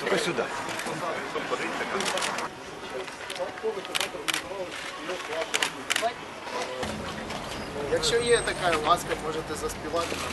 Только сюда. Якщо є така ласка, можете заспівати нам,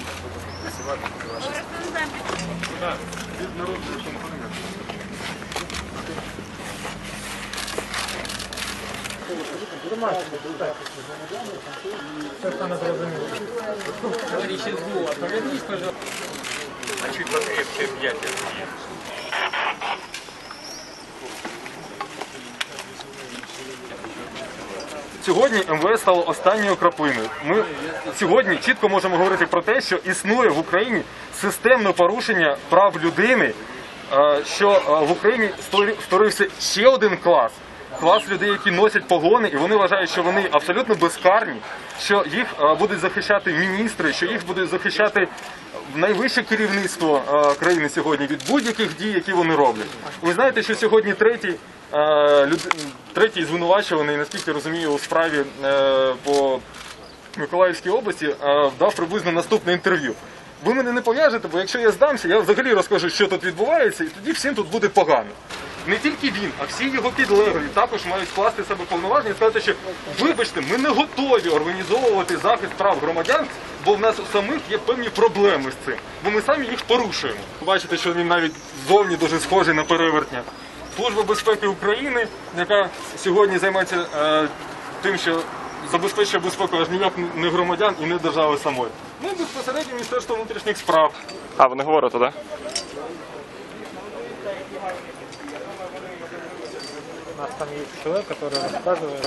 Сьогодні МВС стало останньою краплиною. Ми сьогодні чітко можемо говорити про те, що існує в Україні системне порушення прав людини, е, що е, в Україні створився ще один клас. Клас людей, які носять погони, і вони вважають, що вони абсолютно безкарні, що їх е, будуть захищати міністри, що їх буде захищати найвище керівництво е, країни сьогодні від будь-яких дій, які вони роблять. Ви знаєте, що сьогодні третій, е, третій звинувачуваний, наскільки розумію, у справі по Миколаївській області дав приблизно наступне інтерв'ю. Ви мене не пов'яжете, бо якщо я здамся, я взагалі розкажу, що тут відбувається, і тоді всім тут буде погано. Не тільки він, а всі його підлеглі також мають скласти себе повноваження і сказати, що вибачте, ми не готові організовувати захист прав громадян, бо в нас у самих є певні проблеми з цим, бо ми самі їх порушуємо. Бачите, що він навіть зовні дуже схожий на перевертня. Служба безпеки України, яка сьогодні займається е, тим, що забезпечує безпеку аж ніяк не громадян і не держави самої. Ну і безпосередньо Міністерство внутрішніх справ. А, ви не говорите, так? Нас там есть человек, который рассказывает.